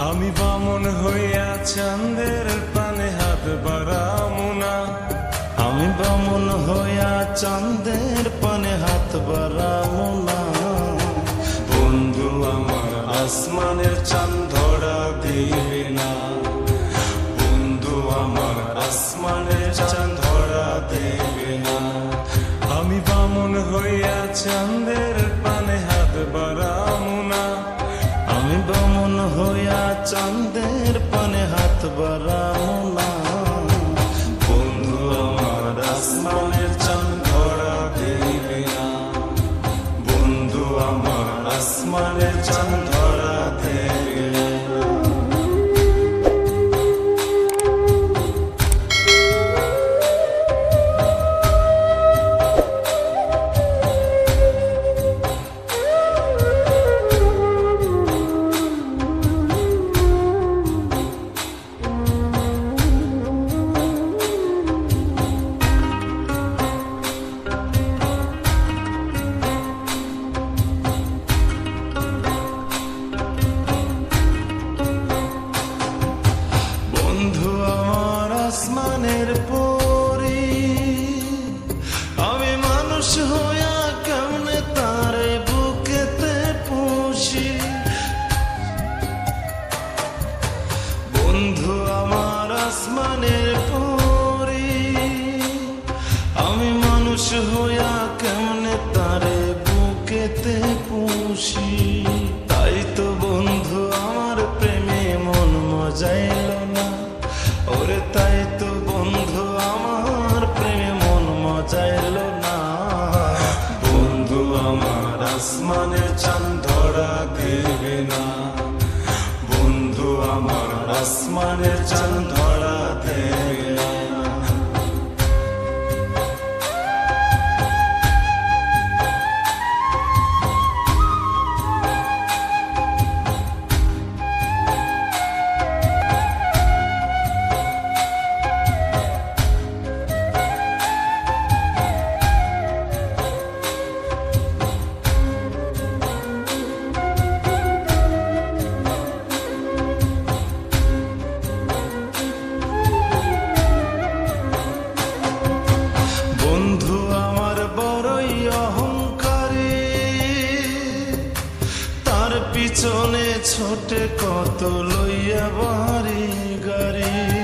আমি বামন হইয়া চাঁদের পানে হাত বারামুনা আমি বামন হইয়া চাঁদের পানে হাত বারামুনা বন্ধু, আমার আসমানের চাঁদ চাঁদের পানে হাত বাড়াবো না। বন্ধু আমার আসমানের আসমানের পরি আমি মানুষ হইয়া কেমনে তারে বুকেতে পুষি? তাই তো বন্ধু, আমার প্রেমে মন মজাইল না। ওরে তাই তো বন্ধু, আমার প্রেমে মন মজাইল না। বন্ধু, আমার আসমানের চাঁদ আসমানের চাঁদ ধরা পিছনে ছোটে কত লইয়া বাড়ি গাড়ি।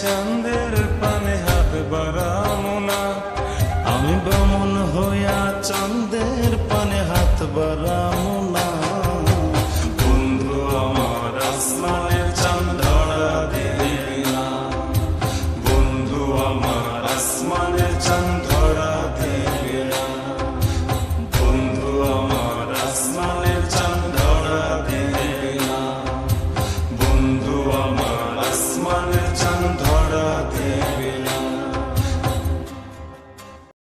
চাঁদের পানে হাত বাড়ামু না। আমি ব্রাহ্মণ হইয়া চাঁদের পানে হাত বাড়া